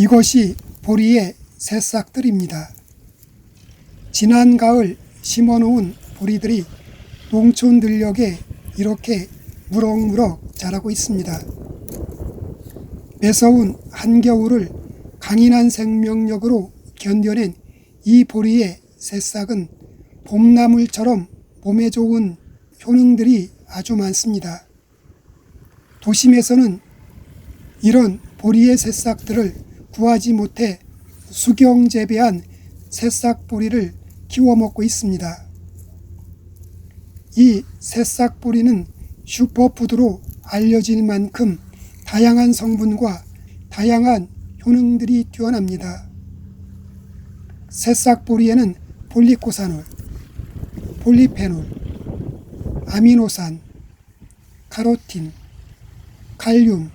이것이 보리의 새싹들입니다. 지난 가을 심어놓은 보리들이 농촌 들녘에 이렇게 무럭무럭 자라고 있습니다. 매서운 한겨울을 강인한 생명력으로 견뎌낸 이 보리의 새싹은 봄나물처럼 몸에 좋은 효능들이 아주 많습니다. 도심에서는 이런 보리의 새싹들을 구하지 못해 수경 재배한 새싹 보리를 키워 먹고 있습니다. 이 새싹 보리는 슈퍼푸드로 알려질 만큼 다양한 성분과 다양한 효능들이 뛰어납니다. 새싹 보리에는 폴리코사놀, 폴리페놀, 아미노산, 카로틴, 칼륨,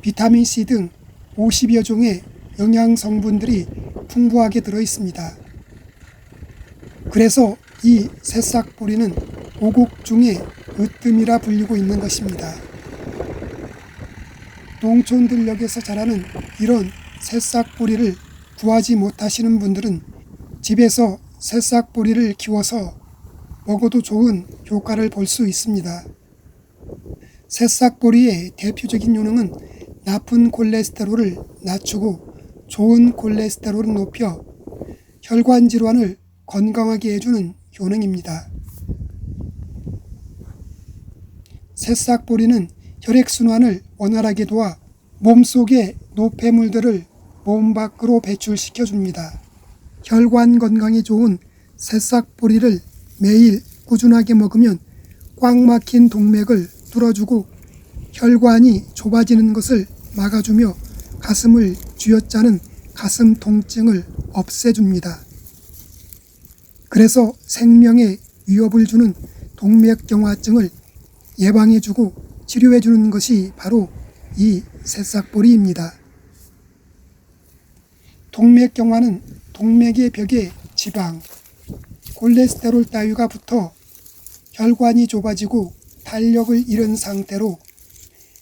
비타민C 등 50여 종의 영양 성분들이 풍부하게 들어 있습니다. 그래서 이 새싹 보리는 오곡 중에 으뜸이라 불리고 있는 것입니다. 농촌 들녘에서 자라는 이런 새싹 보리를 구하지 못하시는 분들은 집에서 새싹 보리를 키워서 먹어도 좋은 효과를 볼 수 있습니다. 새싹 보리의 대표적인 효능은 나쁜 콜레스테롤을 낮추고 좋은 콜레스테롤을 높여 혈관 질환을 건강하게 해주는 효능입니다. 새싹보리는 혈액순환을 원활하게 도와 몸속의 노폐물들을 몸 밖으로 배출시켜 줍니다. 혈관 건강에 좋은 새싹보리를 매일 꾸준하게 먹으면 꽉 막힌 동맥을 뚫어주고 혈관이 좁아지는 것을 막아주며 가슴을 쥐어짜는 가슴 통증을 없애줍니다. 그래서 생명에 위협을 주는 동맥경화증을 예방해주고 치료해주는 것이 바로 이 새싹보리입니다. 동맥경화는 동맥의 벽에 지방, 콜레스테롤 따위가 붙어 혈관이 좁아지고 탄력을 잃은 상태로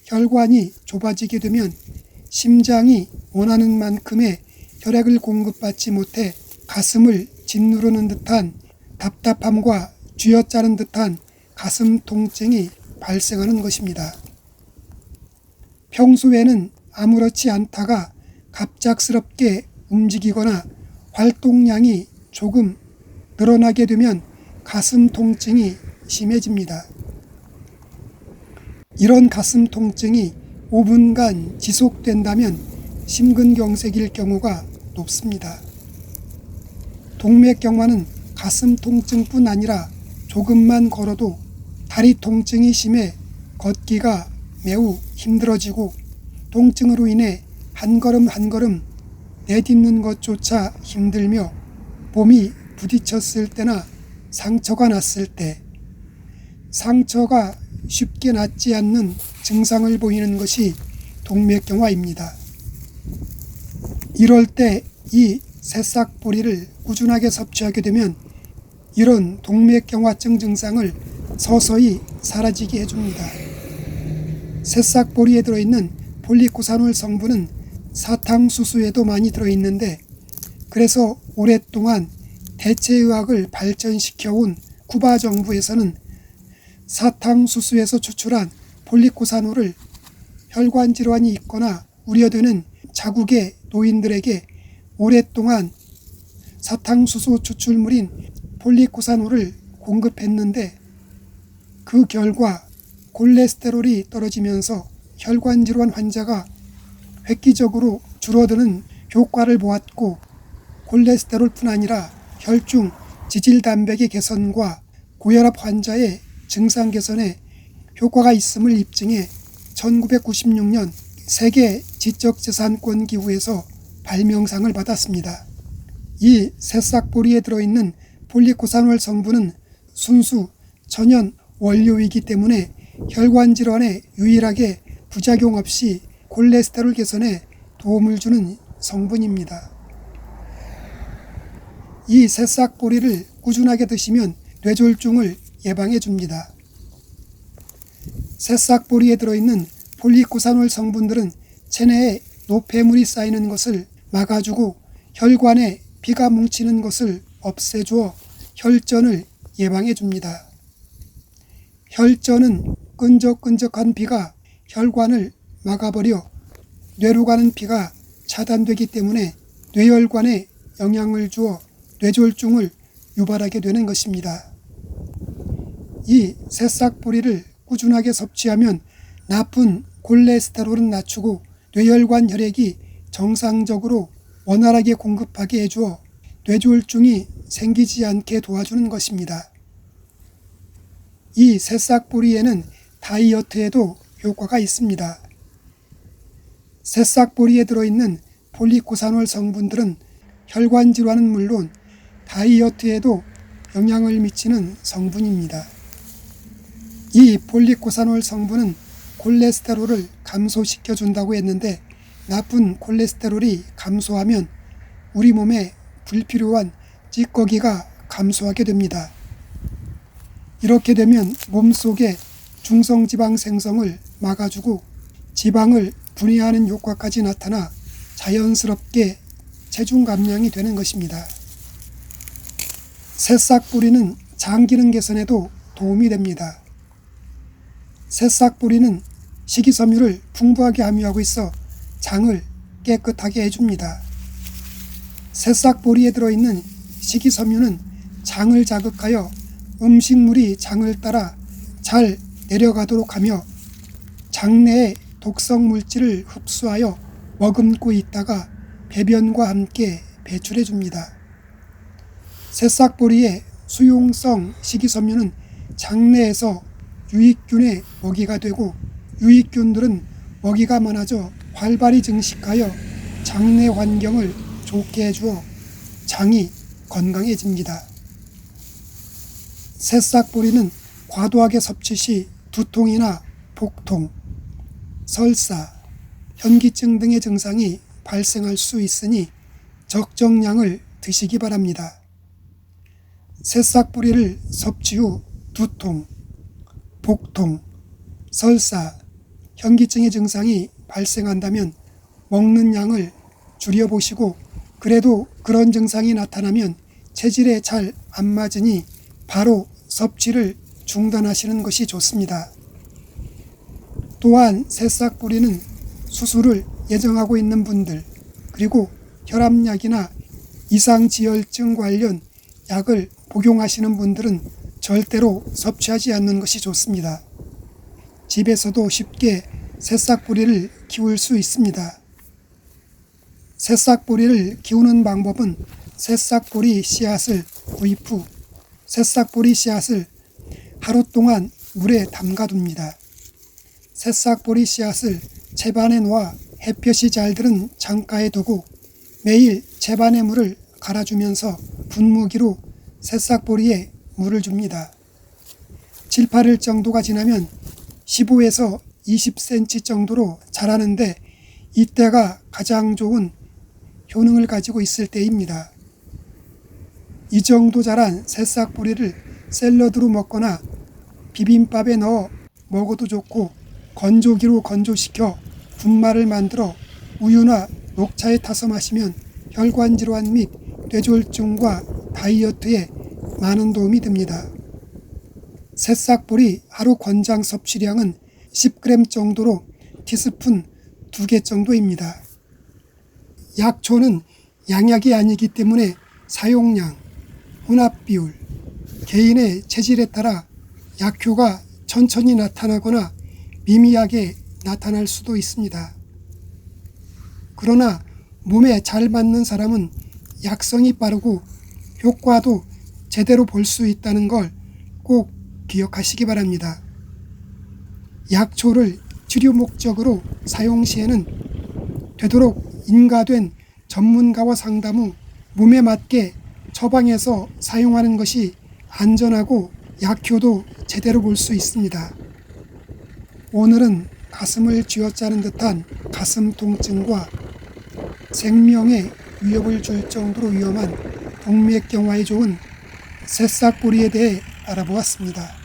혈관이 좁아지게 되면 심장이 원하는 만큼의 혈액을 공급받지 못해 가슴을 짓누르는 듯한 답답함과 쥐어짜는 듯한 가슴 통증이 발생하는 것입니다. 평소에는 아무렇지 않다가 갑작스럽게 움직이거나 활동량이 조금 늘어나게 되면 가슴 통증이 심해집니다. 이런 가슴 통증이 5분간 지속된다면 심근경색일 경우가 높습니다. 동맥경화는 가슴 통증뿐 아니라 조금만 걸어도 다리 통증이 심해 걷기가 매우 힘들어지고 통증으로 인해 한 걸음 한 걸음 내딛는 것조차 힘들며 몸이 부딪혔을 때나 상처가 났을 때 상처가 쉽게 낫지 않는 증상을 보이는 것이 동맥경화입니다. 이럴 때 이 새싹 보리를 꾸준하게 섭취하게 되면 이런 동맥경화증 증상을 서서히 사라지게 해줍니다. 새싹 보리에 들어있는 폴리코사놀 성분은 사탕수수에도 많이 들어있는데 그래서 오랫동안 대체의학을 발전시켜온 쿠바 정부에서는 사탕수수에서 추출한 폴리코사놀을 혈관 질환이 있거나 우려되는 자국의 노인들에게 오랫동안 사탕수수 추출물인 폴리코사놀을 공급했는데 그 결과 콜레스테롤이 떨어지면서 혈관 질환 환자가 획기적으로 줄어드는 효과를 보았고 콜레스테롤뿐 아니라 혈중 지질 단백의 개선과 고혈압 환자의 증상 개선에 효과가 있음을 입증해 1996년 세계 지적재산권 기구에서 발명상을 받았습니다. 이 새싹보리에 들어있는 폴리코사놀 성분은 순수 천연 원료이기 때문에 혈관 질환에 유일하게 부작용 없이 콜레스테롤 개선에 도움을 주는 성분입니다. 이 새싹보리를 꾸준하게 드시면 뇌졸중을 예방해 줍니다. 새싹보리에 들어있는 폴리코사놀 성분들은 체내에 노폐물이 쌓이는 것을 막아주고 혈관에 피가 뭉치는 것을 없애주어 혈전을 예방해 줍니다. 혈전은 끈적끈적한 피가 혈관을 막아버려 뇌로 가는 피가 차단되기 때문에 뇌혈관에 영향을 주어 뇌졸중을 유발하게 되는 것입니다. 이 새싹 뿌리를 꾸준하게 섭취하면 나쁜 콜레스테롤은 낮추고 뇌혈관 혈액이 정상적으로 원활하게 공급하게 해주어 뇌졸중이 생기지 않게 도와주는 것입니다. 이 새싹 뿌리에는 다이어트에도 효과가 있습니다. 새싹 뿌리에 들어있는 폴리코사놀 성분들은 혈관 질환은 물론 다이어트에도 영향을 미치는 성분입니다. 이 폴리코사놀 성분은 콜레스테롤을 감소시켜 준다고 했는데 나쁜 콜레스테롤이 감소하면 우리 몸에 불필요한 찌꺼기가 감소하게 됩니다. 이렇게 되면 몸속에 중성지방 생성을 막아주고 지방을 분해하는 효과까지 나타나 자연스럽게 체중 감량이 되는 것입니다. 새싹 뿌리는 장 기능 개선에도 도움이 됩니다. 새싹 뿌리는 식이섬유를 풍부하게 함유하고 있어 장을 깨끗하게 해줍니다. 새싹 뿌리에 들어있는 식이섬유는 장을 자극하여 음식물이 장을 따라 잘 내려가도록 하며 장내의 독성 물질을 흡수하여 머금고 있다가 배변과 함께 배출해 줍니다. 새싹보리의 수용성 식이섬유는 장내에서 유익균의 먹이가 되고 유익균들은 먹이가 많아져 활발히 증식하여 장내 환경을 좋게 해주어 장이 건강해집니다. 새싹보리는 과도하게 섭취 시 두통이나 복통, 설사, 현기증 등의 증상이 발생할 수 있으니 적정량을 드시기 바랍니다. 새싹 뿌리를 섭취 후 두통, 복통, 설사, 현기증의 증상이 발생한다면 먹는 양을 줄여보시고 그래도 그런 증상이 나타나면 체질에 잘 안 맞으니 바로 섭취를 중단하시는 것이 좋습니다. 또한 새싹 뿌리는 수술을 예정하고 있는 분들 그리고 혈압약이나 이상지혈증 관련 약을 복용하시는 분들은 절대로 섭취하지 않는 것이 좋습니다. 집에서도 쉽게 새싹 뿌리를 키울 수 있습니다. 새싹 뿌리를 키우는 방법은 새싹 뿌리 씨앗을 구입 후 새싹 뿌리 씨앗을 하루 동안 물에 담가둡니다. 새싹 뿌리 씨앗을 채반에 놓아 햇볕이 잘 드는 창가에 두고 매일 채반에 물을 갈아주면서 분무기로 새싹보리에 물을 줍니다. 7, 8일 정도가 지나면 15에서 20cm 정도로 자라는데 이때가 가장 좋은 효능을 가지고 있을 때입니다. 이 정도 자란 새싹 뿌리를 샐러드로 먹거나 비빔밥에 넣어 먹어도 좋고 건조기로 건조시켜 분말을 만들어 우유나 녹차에 타서 마시면 혈관 질환 및 뇌졸중과 다이어트에 많은 도움이 됩니다. 새싹보리 하루 권장 섭취량은 10g 정도로 티스푼 2개 정도입니다. 약초는 양약이 아니기 때문에 사용량, 혼합 비율, 개인의 체질에 따라 약효가 천천히 나타나거나 미미하게 나타날 수도 있습니다. 그러나 몸에 잘 맞는 사람은 약성이 빠르고 효과도 제대로 볼 수 있다는 걸 꼭 기억하시기 바랍니다. 약초를 치료 목적으로 사용 시에는 되도록 인가된 전문가와 상담 후 몸에 맞게 처방해서 사용하는 것이 안전하고 약효도 제대로 볼 수 있습니다. 오늘은 가슴을 쥐어짜는 듯한 가슴 통증과 생명에 위협을 줄 정도로 위험한 동맥경화에 좋은 새싹뿌리에 대해 알아보았습니다.